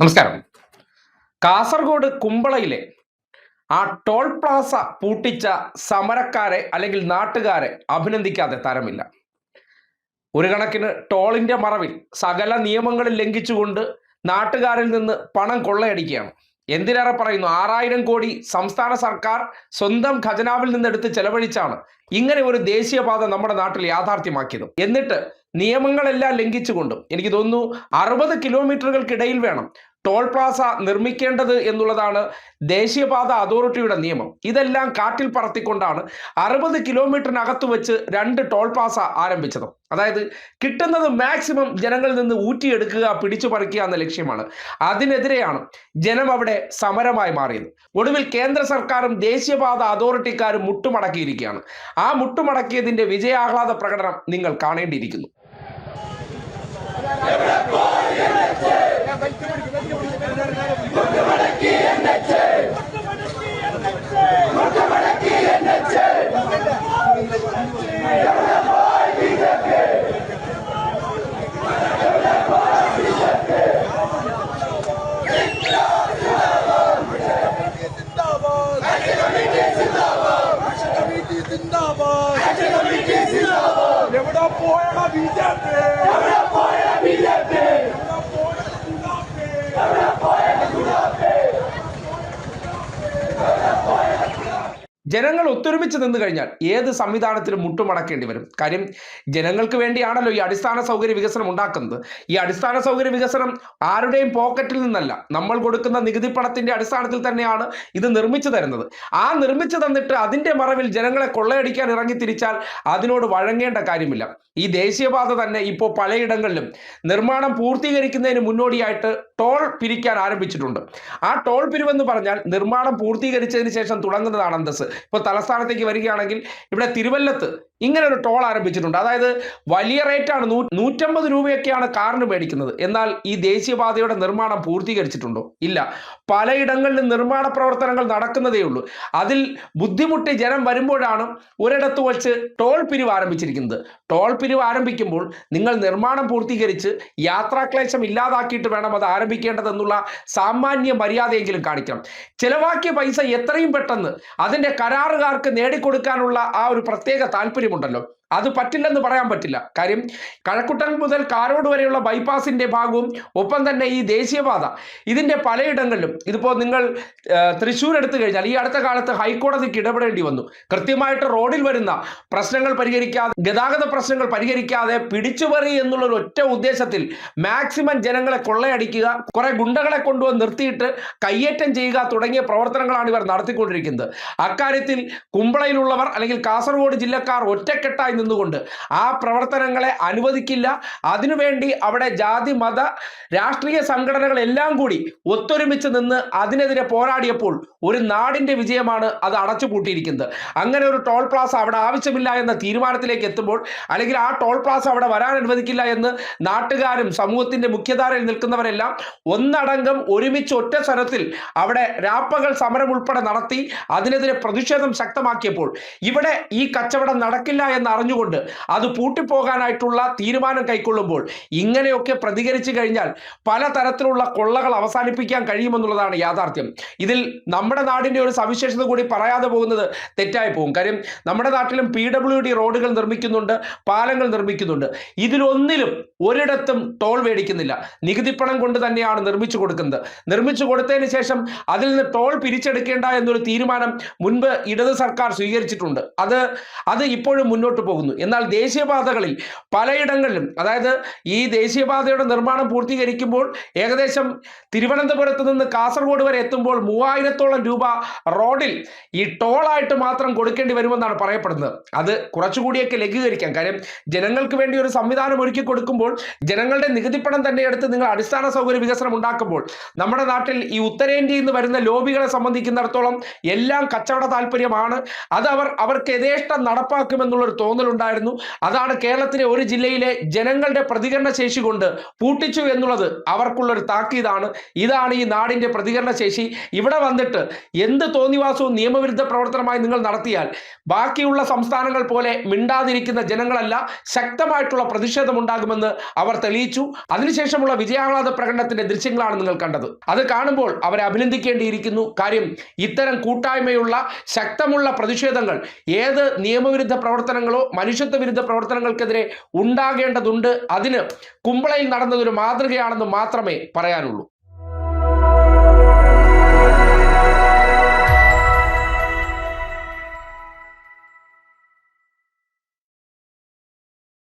നമസ്കാരം. കാസർഗോഡ് കുമ്പളയിലെ ആ toll Plaza പൂട്ടിച്ച സമരക്കാരെ അല്ലെങ്കിൽ നാട്ടുകാരെ അഭിനന്ദിക്കാതെ തരമില്ല. ഒരു കണക്കിന് ടോളിന്റെ മറവിൽ സകല നിയമങ്ങളിൽ ലംഘിച്ചുകൊണ്ട് നാട്ടുകാരിൽ നിന്ന് പണം കൊള്ളയടിക്കുകയാണ്. എന്തിനേറെ പറയുന്നു? ആറായിരം കോടി സംസ്ഥാന സർക്കാർ സ്വന്തം ഖജനാവിൽ നിന്നെടുത്ത് ചെലവഴിച്ചാണ് ഇങ്ങനെ ഒരു ദേശീയപാത നമ്മുടെ നാട്ടിൽ യാഥാർത്ഥ്യമാക്കിയത്. എന്നിട്ട് നിയമങ്ങളെല്ലാം ലംഘിച്ചുകൊണ്ടും എനിക്ക് തോന്നുന്നു അറുപത് കിലോമീറ്ററുകൾക്കിടയിൽ വേണം ടോൾ പ്ലാസ നിർമ്മിക്കേണ്ടത് എന്നുള്ളതാണ് ദേശീയപാത അതോറിറ്റിയുടെ നിയമം. ഇതെല്ലാം കാട്ടിൽ പറത്തിക്കൊണ്ടാണ് അറുപത് കിലോമീറ്ററിനകത്ത് വെച്ച് രണ്ട് ടോൾ പ്ലാസ ആരംഭിച്ചത്. അതായത് കിട്ടുന്നത് മാക്സിമം ജനങ്ങളിൽ നിന്ന് ഊറ്റിയെടുക്കുക പിടിച്ചു പറിക്കുക എന്ന ലക്ഷ്യമാണ്. അതിനെതിരെയാണ് ജനം അവിടെ സമരമായി മാറിയത്. ഒടുവിൽ കേന്ദ്ര സർക്കാരും ദേശീയപാത അതോറിറ്റിക്കാരും മുട്ടുമടക്കിയിരിക്കുകയാണ്. ആ മുട്ടുമടക്കിയതിന്റെ വിജയാഹ്ലാദ പ്രകടനം നിങ്ങൾ കാണേണ്ടിയിരിക്കുന്നു. vida, ജനങ്ങൾ ഒത്തൊരുമിച്ച് നിന്ന് കഴിഞ്ഞാൽ ഏത് സംവിധാനത്തിലും മുട്ടുമടക്കേണ്ടി വരും. കാര്യം ജനങ്ങൾക്ക് വേണ്ടിയാണല്ലോ ഈ അടിസ്ഥാന സൗകര്യ വികസനം ഉണ്ടാക്കുന്നത്. ഈ അടിസ്ഥാന സൗകര്യ വികസനം ആരുടെയും പോക്കറ്റിൽ നിന്നല്ല. നമ്മൾ കൊടുക്കുന്ന നികുതി പണത്തിന്റെ അടിസ്ഥാനത്തിൽ തന്നെയാണ് ഇത് നിർമ്മിച്ചു തരുന്നത്. ആ നിർമ്മിച്ചു തന്നിട്ട് അതിന്റെ മറവിൽ ജനങ്ങളെ കൊള്ളയടിക്കാൻ ഇറങ്ങി തിരിച്ചാൽ അതിനോട് വഴങ്ങേണ്ട കാര്യമില്ല. ഈ ദേശീയപാത തന്നെ ഇപ്പോൾ പലയിടങ്ങളിലും നിർമ്മാണം പൂർത്തീകരിക്കുന്നതിന് മുന്നോടിയായിട്ട് ടോൾ പിരിക്കാൻ ആരംഭിച്ചിട്ടുണ്ട്. ആ ടോൾ പിരിവെന്ന് പറഞ്ഞാൽ നിർമ്മാണം പൂർത്തീകരിച്ചതിന് ശേഷം തുടങ്ങുന്നതാണ് അന്തസ് ഇപ്പോൾ തലസ്ഥാനത്തേക്ക് വരികയാണെങ്കിൽ ഇവിടെ തിരുവല്ലത്ത് ഇങ്ങനെ ഒരു ടോൾ ആരംഭിച്ചിട്ടുണ്ട്. അതായത് വലിയ റേറ്റാണ് നൂ നൂറ്റമ്പത് രൂപയൊക്കെയാണ് കാറിന് മേടിക്കുന്നത്. എന്നാൽ ഈ ദേശീയപാതയുടെ നിർമ്മാണം പൂർത്തീകരിച്ചിട്ടുണ്ടോ? ഇല്ല. പലയിടങ്ങളിലും നിർമ്മാണ പ്രവർത്തനങ്ങൾ നടക്കുന്നതേ ഉള്ളൂ. അതിൽ ബുദ്ധിമുട്ടി ജനം വരുമ്പോഴാണ് ഒരിടത്ത് വച്ച് ടോൾ പിരിവ് ആരംഭിച്ചിരിക്കുന്നത്. ടോൾ പിരിവ് ആരംഭിക്കുമ്പോൾ നിങ്ങൾ നിർമ്മാണം പൂർത്തീകരിച്ച് യാത്രാക്ലേശം ഇല്ലാതാക്കിയിട്ട് വേണം അത് ആരംഭിക്കേണ്ടതെന്നുള്ള സാമാന്യ മര്യാദയെങ്കിലും കാണിക്കണം. ചിലവാക്കിയ പൈസ എത്രയും പെട്ടെന്ന് അതിന്റെ കരാറുകാർക്ക് നേടിക്കൊടുക്കാനുള്ള ആ ഒരു പ്രത്യേക താല്പര്യമുണ്ടല്ലോ. അത് പറ്റില്ലെന്ന് പറയാൻ പറ്റില്ല. കാര്യം കഴക്കുട്ടൻ മുതൽ കാരോട് വരെയുള്ള ബൈപ്പാസിന്റെ ഭാഗവും ഒപ്പം തന്നെ ഈ ദേശീയപാത. ഇതിന്റെ പലയിടങ്ങളിലും ഇതിപ്പോൾ നിങ്ങൾ തൃശ്ശൂർ എടുത്തു കഴിഞ്ഞാൽ ഈ അടുത്ത കാലത്ത് ഹൈക്കോടതിക്ക് ഇടപെടേണ്ടി വന്നു. കൃത്യമായിട്ട് റോഡിൽ വരുന്ന പ്രശ്നങ്ങൾ പരിഹരിക്കാതെ ഗതാഗത പ്രശ്നങ്ങൾ പരിഹരിക്കാതെ പിടിച്ചുപറി എന്നുള്ള ഒരു ഒറ്റ ഉദ്ദേശത്തിൽ മാക്സിമം ജനങ്ങളെ കൊള്ളയടിക്കുക കുറെ ഗുണ്ടകളെ കൊണ്ടുവന്ന് നിർത്തിയിട്ട് കയ്യേറ്റം ചെയ്യുക തുടങ്ങിയ പ്രവർത്തനങ്ങളാണ് ഇവർ നടത്തിക്കൊണ്ടിരിക്കുന്നത്. അക്കാര്യത്തിൽ കുമ്പളയിലുള്ളവർ അല്ലെങ്കിൽ കാസർഗോഡ് ജില്ലക്കാർ ഒറ്റക്കെട്ടായി നിന്നുകൊണ്ട് ആ പ്രവർത്തനങ്ങളെ അനുവദിക്കില്ല. അതിനുവേണ്ടി അവിടെ ജാതി മത രാഷ്ട്രീയ സംഘടനകളെല്ലാം കൂടി ഒത്തൊരുമിച്ച് നിന്ന് അതിനെതിരെ പോരാടിയപ്പോൾ ഒരു നാടിന്റെ വിജയമാണ് അത് അടച്ചുപൂട്ടിയിരിക്കുന്നത്. അങ്ങനെ ഒരു ടോൾ പ്ലാസ അവിടെ ആവശ്യമില്ല എന്ന തീരുമാനത്തിലേക്ക് എത്തുമ്പോൾ അല്ലെങ്കിൽ ആ ടോൾ പ്ലാസ അവിടെ വരാൻ അനുവദിക്കില്ല എന്ന് നാട്ടുകാരും സമൂഹത്തിന്റെ മുഖ്യധാരയിൽ നിൽക്കുന്നവരെല്ലാം ഒന്നടങ്കം ഒരുമിച്ച് ഒറ്റ സ്വരത്തിൽ അവിടെ രാപ്പകൾ സമരം ഉൾപ്പെടെ നടത്തി അതിനെതിരെ പ്രതിഷേധം ശക്തമാക്കിയപ്പോൾ ഇവിടെ ഈ കച്ചവടം നടക്കില്ല എന്ന് അറിഞ്ഞുകൊണ്ട് അത് പൂട്ടിപ്പോകാനായിട്ടുള്ള തീരുമാനം കൈക്കൊള്ളുമ്പോൾ ഇങ്ങനെയൊക്കെ പ്രതികരിച്ചു കഴിഞ്ഞാൽ പലതരത്തിലുള്ള കൊള്ളകൾ അവസാനിപ്പിക്കാൻ കഴിയുമെന്നുള്ളതാണ് യാഥാർത്ഥ്യം. ഇതിൽ നമ്മുടെ നാടിന്റെ ഒരു സവിശേഷത കൂടി പറയാതെ പോകുന്നത് തെറ്റായി പോകും. കാര്യം നമ്മുടെ നാട്ടിലും പി ഡബ്ല്യു ഡി റോഡുകൾ നിർമ്മിക്കുന്നുണ്ട് പാലങ്ങൾ നിർമ്മിക്കുന്നുണ്ട്. ഇതിലൊന്നിലും ഒരിടത്തും ടോൾ മേടിക്കുന്നില്ല. നികുതിപ്പണം കൊണ്ട് തന്നെയാണ് നിർമ്മിച്ചു കൊടുക്കുന്നത്. നിർമ്മിച്ചു കൊടുത്തതിന് ശേഷം അതിൽ നിന്ന് ടോൾ പിരിച്ചെടുക്കേണ്ട എന്നൊരു തീരുമാനം മുൻപ് ഇടത് സർക്കാർ സ്വീകരിച്ചിട്ടുണ്ട്. അത് അത് ഇപ്പോഴും മുന്നോട്ട് പോകുന്നു. എന്നാൽ ദേശീയപാതകളിൽ പലയിടങ്ങളിലും അതായത് ഈ ദേശീയപാതയുടെ നിർമ്മാണം പൂർത്തീകരിക്കുമ്പോൾ ഏകദേശം തിരുവനന്തപുരത്ത് നിന്ന് കാസർഗോഡ് വരെ എത്തുമ്പോൾ മൂവായിരത്തോളം രൂപ റോഡിൽ ഈ ടോളായിട്ട് മാത്രം കൊടുക്കേണ്ടി വരുമെന്നാണ് പറയപ്പെടുന്നത്. അത് കുറച്ചുകൂടിയൊക്കെ ലഘൂകരിക്കാം. കാര്യം ജനങ്ങൾക്ക് വേണ്ടി ഒരു സംവിധാനം ഒരുക്കി കൊടുക്കുമ്പോൾ ജനങ്ങളുടെ നികുതിപ്പണം തന്നെ എടുത്ത് നിങ്ങൾ അടിസ്ഥാന സൗകര്യ വികസനം ഉണ്ടാക്കുമ്പോൾ നമ്മുടെ നാട്ടിൽ ഈ ഉത്തരേന്ത്യയിൽ നിന്ന് വരുന്ന ലോബികളെ സംബന്ധിക്കുന്നിടത്തോളം എല്ലാം കച്ചവട താല്പര്യമാണ് അത് അവർ അവർക്ക് യഥേഷ്ടം നടപ്പാക്കുമെന്നുള്ളൊരു തോന്നൽ കൂടുതലുണ്ടായിരുന്നു അതാണ് കേരളത്തിലെ ഒരു ജില്ലയിലെ ജനങ്ങളുടെ പ്രതികരണ ശേഷി കൊണ്ട് പൂട്ടിച്ചു എന്നുള്ളത് അവർക്കുള്ളൊരു താക്കീതാണ്. ഇതാണ് ഈ നാടിന്റെ പ്രതികരണ ശേഷി. ഇവിടെ വന്നിട്ട് എന്ത് തോന്നിവാസവും നിയമവിരുദ്ധ പ്രവർത്തനമായി നിങ്ങൾ നടത്തിയാൽ ബാക്കിയുള്ള സംസ്ഥാനങ്ങൾ പോലെ മിണ്ടാതിരിക്കുന്ന ജനങ്ങളല്ല ശക്തമായിട്ടുള്ള പ്രതിഷേധമുണ്ടാകുമെന്ന് അവർ തെളിയിച്ചു. അതിനുശേഷമുള്ള വിജയാഹ്ലാദ പ്രകടനത്തിന്റെ ദൃശ്യങ്ങളാണ് നിങ്ങൾ കണ്ടത്. അത് കാണുമ്പോൾ അവരെ അഭിനന്ദിക്കേണ്ടിയിരിക്കുന്നു. കാര്യം ഇത്തരം കൂട്ടായ്മയുള്ള ശക്തമുള്ള പ്രതിഷേധങ്ങൾ ഏത് നിയമവിരുദ്ധ പ്രവർത്തനങ്ങളോ മനുഷ്യത്വ വിരുദ്ധ പ്രവർത്തനങ്ങൾക്കെതിരെ ഉണ്ടാകേണ്ടതുണ്ട്. അതിന് കുമ്പളയിൽ നടന്നതൊരു മാതൃകയാണെന്ന് മാത്രമേ പറയാനുള്ളൂ.